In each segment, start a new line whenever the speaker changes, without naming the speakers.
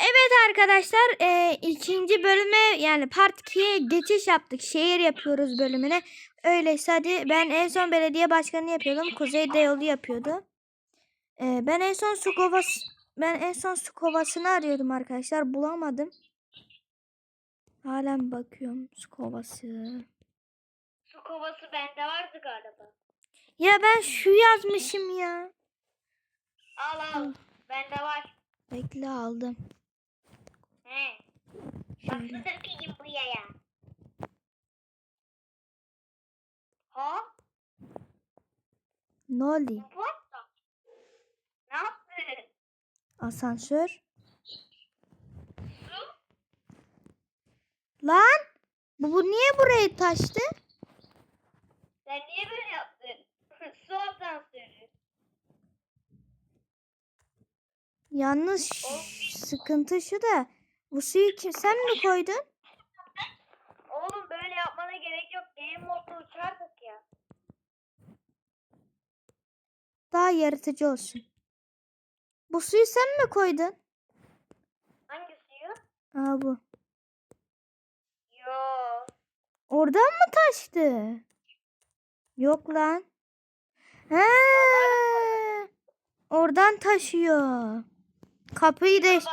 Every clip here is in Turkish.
Evet arkadaşlar e, ikinci bölüme yani part 2'ye geçiş yaptık. Şehir yapıyoruz bölümüne. Öyleyse hadi ben en son belediye başkanı yapıyordum. Kuzeyde yolu yapıyordu. E, ben en son su kovası ben en son su kovasını arıyordum arkadaşlar. Bulamadım. Halen bakıyorum su kovası.
Su kovası bende vardı galiba.
Ya ben şu yazmışım ya.
Al al. Bende var.
Bekle aldım.
He.
Şöyle.
Nasıl dökeyim bu yaya? Ha?
Ne oldu?
Ne yaptın?
Asansör. Lan bu, bu niye burayı taştı?
Sen niye böyle yaptın? Su
Yalnız sıkıntı şu da bu suyu kim sen mi koydun?
Oğlum böyle yapmana gerek yok. Game modda uçardık ya.
Daha yaratıcı olsun. Bu suyu sen mi koydun?
Hangi suyu?
Aa bu.
Yo.
Oradan mı taştı? Yok lan. He. Oradan taşıyor. Kapıyı değiş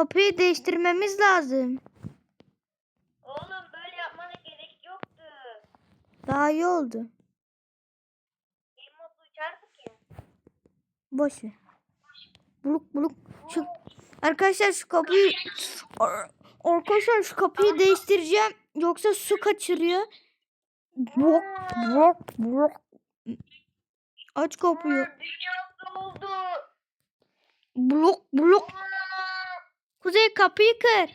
kapıyı değiştirmemiz lazım.
Oğlum böyle yapmana gerek yoktu.
Daha iyi oldu.
Game modda uçardık ya.
Boş ver. Buluk buluk. Şu, arkadaşlar şu kapıyı Ar- arkadaşlar şu kapıyı değiştireceğim. Yoksa su kaçırıyor. Bok bok bok. Aç kapıyı.
Oldu.
Blok blok. Kuzey kapıyı kır.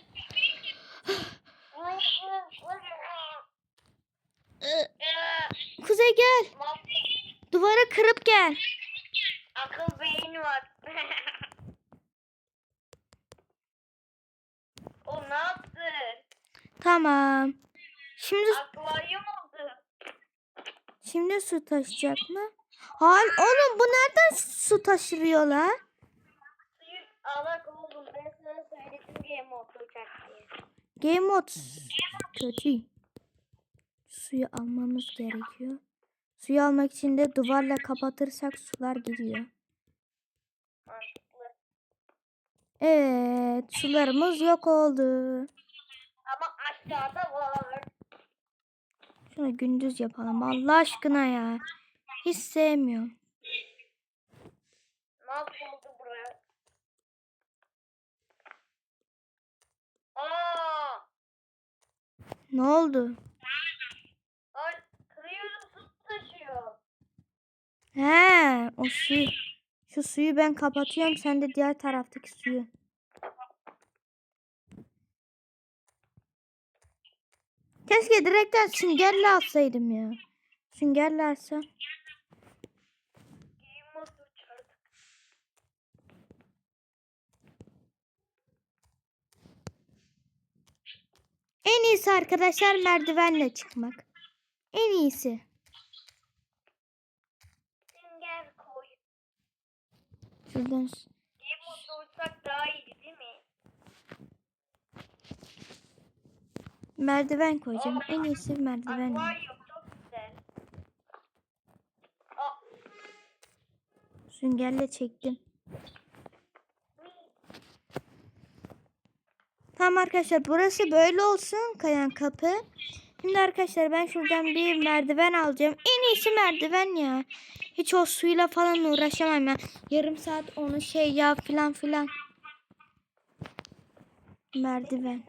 Kuzey gel. Duvarı kırıp gel.
Akıl beyin var. o ne yaptı?
Tamam. Şimdi
Akvaryum oldu.
şimdi su taşıyacak mı? Hayır oğlum bu nereden su taşırıyor la?
Suyu alak oğlum. Ben sana söyledim game modda uçak diye.
Game mode kötü. Suyu almamız gerekiyor. Suyu almak için de duvarla kapatırsak sular gidiyor. Evet, sularımız yok oldu.
Ama aşağıda var.
Şunu gündüz yapalım Allah aşkına ya. Hiç sevmiyorum.
Nasıl oldu buraya? Aa!
Ne oldu?
Ay, kırıyorum su taşıyor.
He, o suyu. Şu suyu ben kapatıyorum. Sen de diğer taraftaki suyu. Keşke direkten süngerle alsaydım ya. Süngerle alsam.
Game modda uçardık.
En iyisi arkadaşlar merdivenle çıkmak. En iyisi.
Sünger koy.
Şuradan.
modda uçsak daha iyiydi değil mi?
Merdiven koyacağım. En iyisi merdiven.
Akvaryum çok güzel. Aa,
Süngerle çektim. Tamam arkadaşlar burası böyle olsun kayan kapı. Şimdi arkadaşlar ben şuradan bir merdiven alacağım. En iyisi merdiven ya. Hiç o suyla falan uğraşamam ya. Yarım saat onu şey ya filan filan. Merdiven.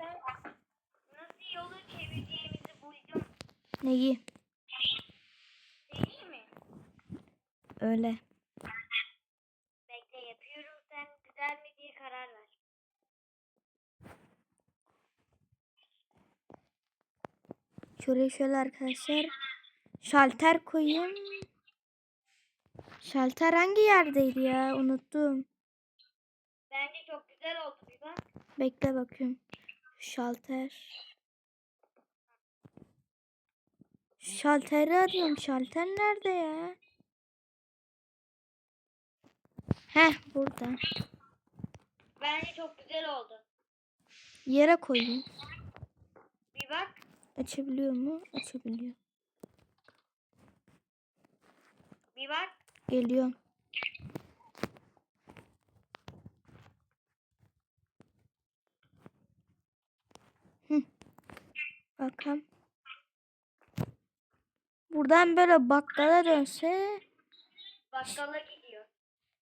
Neyi? Öyle.
Bekle yapıyorum sen güzel mi diye karar ver.
Şöyle şöyle arkadaşlar. Şalter koyayım. Şalter hangi yerdeydi ya? Unuttum.
Bence çok güzel oldu bir bak.
Bekle bakıyorum. Şalter. Şalteri arıyorum. Şalter nerede ya? Heh burada.
bence çok güzel oldu.
Yere koyayım.
Bir bak.
Açabiliyor mu? Açabiliyor.
Bir bak.
Geliyorum. Hı. Bakalım. Buradan böyle bakkala dönse
Bakkala gidiyor.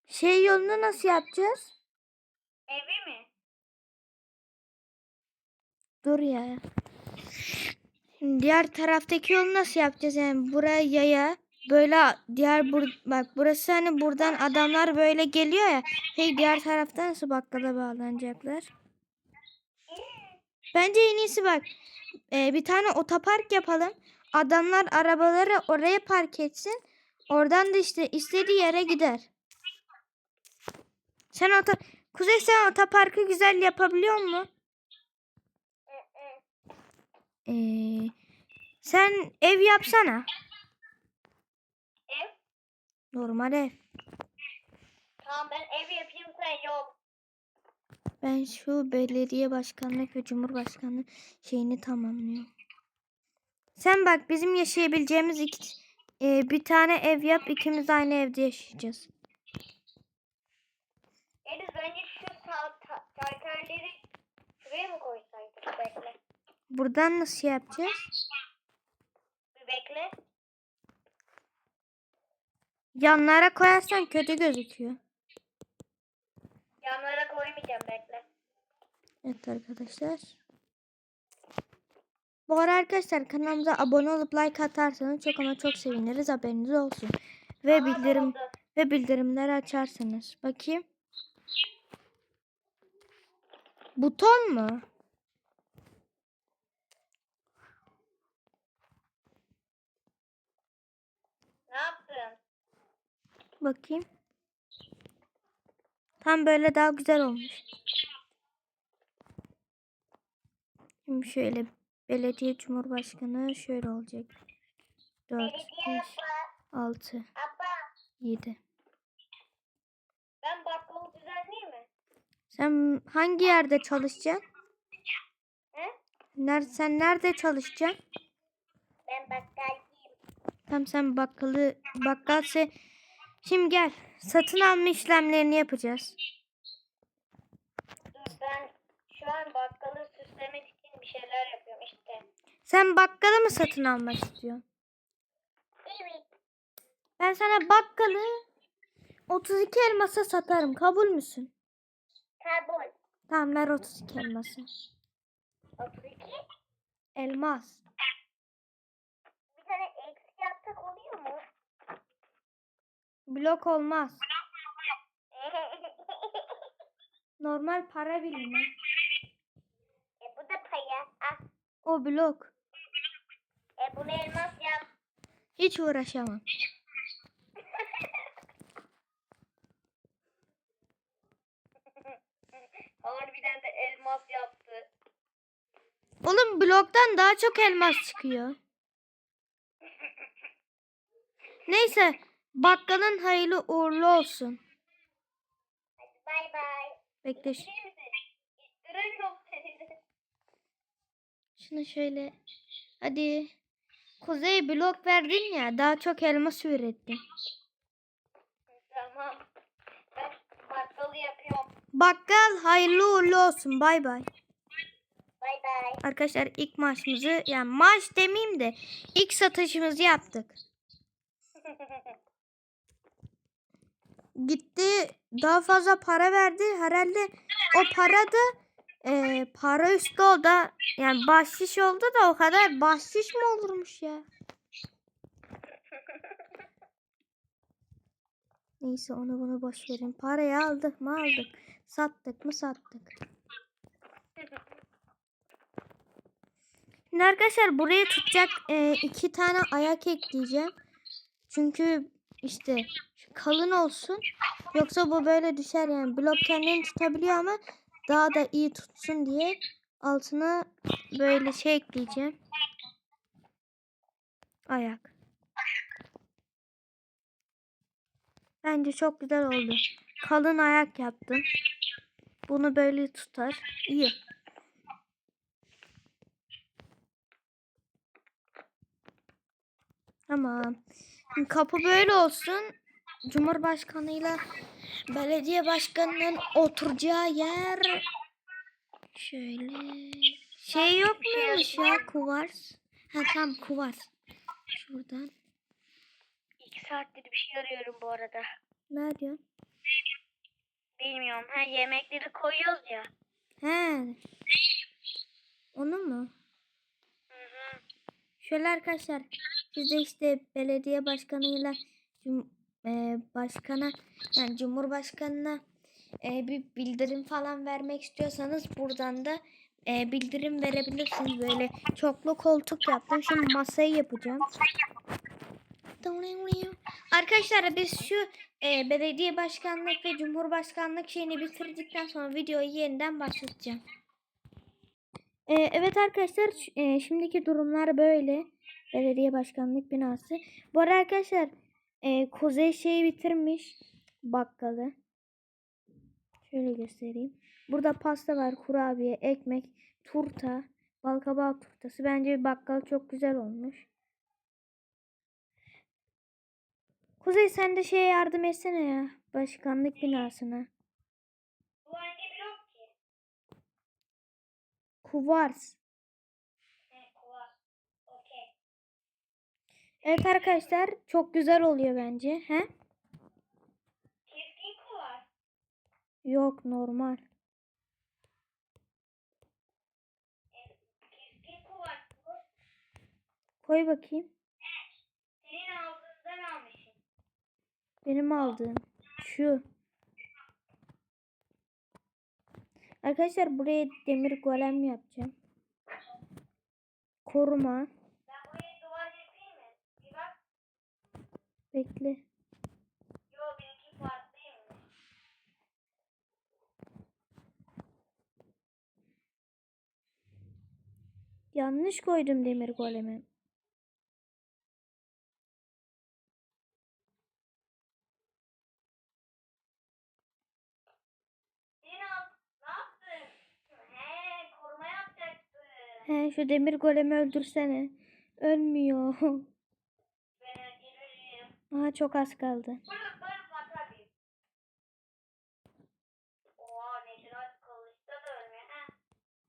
şey yolunu nasıl yapacağız?
Evi mi?
Dur ya. Diğer taraftaki yolu nasıl yapacağız? Yani buraya yaya böyle diğer bur bak burası hani buradan adamlar böyle geliyor ya. Hey diğer taraftan nasıl bakkala bağlanacaklar? Bence en iyisi bak. e, bir tane otopark yapalım. Adamlar arabaları oraya park etsin. Oradan da işte istediği yere gider. Sen oto Kuzey sen otoparkı güzel yapabiliyor musun? Ee, sen ev yapsana.
Ev?
Normal ev.
Tamam ben ev yapayım sen yok.
Ben şu belediye başkanlık ve cumhurbaşkanlığı şeyini tamamlıyorum. Sen bak bizim yaşayabileceğimiz iki, e, bir tane ev yap. ikimiz aynı evde yaşayacağız.
Deniz bence şu ta- ta- şarkıları şuraya mı koysaydık? Bekle.
Buradan nasıl yapacağız?
Bir bekle.
Yanlara koyarsan kötü gözüküyor.
Yanlara koymayacağım bekle.
Evet arkadaşlar. Bu arada arkadaşlar kanalımıza abone olup like atarsanız çok ama çok seviniriz. Haberiniz olsun. Ve
Aa,
bildirim
oldu.
ve bildirimleri açarsanız. Bakayım. Buton mu?
Ne yaptın?
Bakayım. Tam böyle daha güzel olmuş. Şimdi şöyle belediye cumhurbaşkanı şöyle olacak. 4,
Belediye
5,
abla.
6,
Abla
7.
ben bakkalı düzenleyeyim mi?
Sen hangi yerde çalışacaksın?
He?
Nerede, sen nerede çalışacaksın?
Ben bakkalcıyım.
Tam sen bakkalı bakkalse şimdi gel satın alma işlemlerini yapacağız.
Dur ben şu an bakkalı süslemek için bir şeyler yapıyorum işte.
Sen bakkalı mı satın almak istiyorsun?
Evet.
Ben sana bakkalı 32 elmasa satarım. Kabul müsün?
Kabul.
Tamam ver 32 elması.
32.
Elmas.
Bir tane eksi yapsak oluyor mu?
Blok olmaz. Normal para birimi.
e bu da paya. Ah.
O blok.
E bunu elmas yap.
Hiç uğraşamam.
Harbiden de elmas yaptı.
Oğlum bloktan daha çok elmas çıkıyor. Neyse bakkalın hayırlı uğurlu olsun.
Bay bay.
Bekle şunu şöyle. Hadi. Kuzey blok verdin ya daha çok elmas ürettin.
Tamam. Ben bakkalı yapıyorum.
Bakkal hayırlı uğurlu olsun. Bay bay.
Bay bay.
Arkadaşlar ilk maaşımızı yani maaş demeyeyim de ilk satışımızı yaptık. Gitti daha fazla para verdi. Herhalde o para da e, para üstü oldu. Yani bahşiş oldu da o kadar bahşiş mi olurmuş ya? Neyse onu bunu boş verin. Parayı aldık mı aldık. Sattık mı sattık. Şimdi arkadaşlar buraya tutacak e, iki tane ayak ekleyeceğim. Çünkü işte kalın olsun. Yoksa bu böyle düşer yani. Blok kendini tutabiliyor ama daha da iyi tutsun diye altına böyle şey ekleyeceğim. Ayak. Bence çok güzel oldu. Kalın ayak yaptım. Bunu böyle tutar. İyi. Tamam. Kapı böyle olsun. Cumhurbaşkanıyla belediye başkanının oturacağı yer şöyle şey yok muymuş ya kuvars? Ha tam kuvars. Şuradan.
İki saattir bir şey arıyorum bu arada.
Ne diyorsun?
Bilmiyorum. Ha yemekleri koyuyoruz ya.
He. Onu mu?
Hı hı.
Şöyle arkadaşlar siz de işte belediye başkanıyla başkana yani cumhurbaşkanına bir bildirim falan vermek istiyorsanız buradan da bildirim verebilirsiniz. Böyle çoklu koltuk yaptım. Şimdi masayı yapacağım. Arkadaşlar biz şu belediye başkanlık ve cumhurbaşkanlık şeyini bitirdikten sonra videoyu yeniden başlatacağım. Evet arkadaşlar şimdiki durumlar böyle. Belediye başkanlık binası. Bu arada arkadaşlar e, Kuzey şeyi bitirmiş. Bakkalı. Şöyle göstereyim. Burada pasta var, kurabiye, ekmek, turta, balkabağı turtası. Bence bakkal çok güzel olmuş. Kuzey sen de şeye yardım etsene ya. Başkanlık binasına. Kuvars. Evet arkadaşlar çok güzel oluyor bence. He?
Keskin.
Yok normal.
Keskin
Koy bakayım.
senin ağzından almışım.
Benim aldığım şu. Arkadaşlar buraya demir golem yapacağım. Koruma.
Ben buraya duvar yapayım mı? Bir bak.
Bekle.
Yo benimki farklıymış.
Yanlış koydum demir golemi.
Senin ağz... Ne yaptın? He koruma yapacaksın.
He şu demir golemi öldürsene. Ölmüyor. Aha çok az kaldı.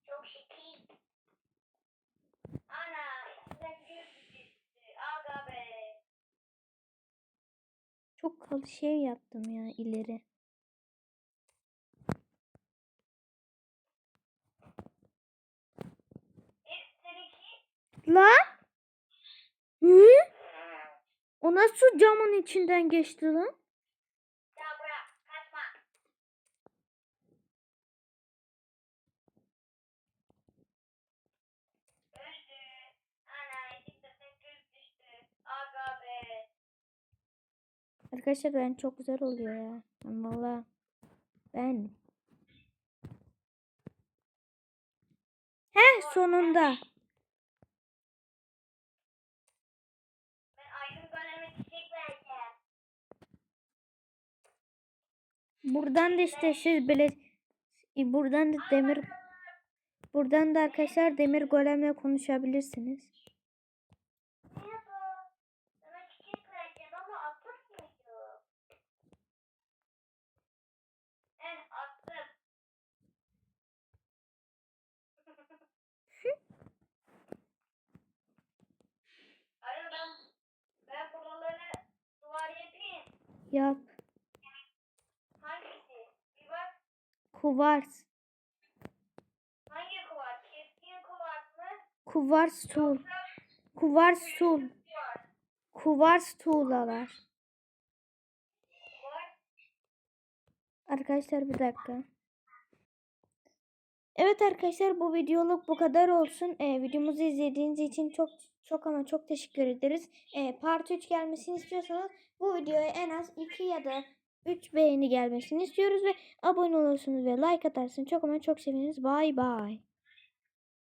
Çok şekil. Ana içinden gül düştü. Aga be.
Çok kal şey yaptım ya ileri. Lan! Hı? O nasıl camın içinden geçti lan?
Ya bırak kaçma. Öldü. Ana içinden gül düştü. Aga be.
Arkadaşlar ben çok güzel oluyor ya. Ben valla ben. Heh sonunda. Buradan da işte siz bile e, buradan da demir buradan da arkadaşlar demir golemle konuşabilirsiniz.
Merhaba. Sana çiçek vereceğim ama atıp mıydı? Eh attım. Alo ben, ben buraları duvar yapayım.
Yap.
Hangisi? Bir bak.
Kuvars.
Hangi kuvar? Keskin kuvar mı?
Kuvars tuğ. Kuvars tuğ.
Kuvar.
Kuvars tuğlalar. Arkadaşlar bir dakika. Evet arkadaşlar bu videoluk bu kadar olsun. Ee, videomuzu izlediğiniz için çok çok ama çok teşekkür ederiz. Ee, part 3 gelmesini istiyorsanız bu videoya en az 2 ya da 3 beğeni gelmesini istiyoruz ve abone olursunuz ve like atarsınız. Çok ama çok seviniriz. Bye bye.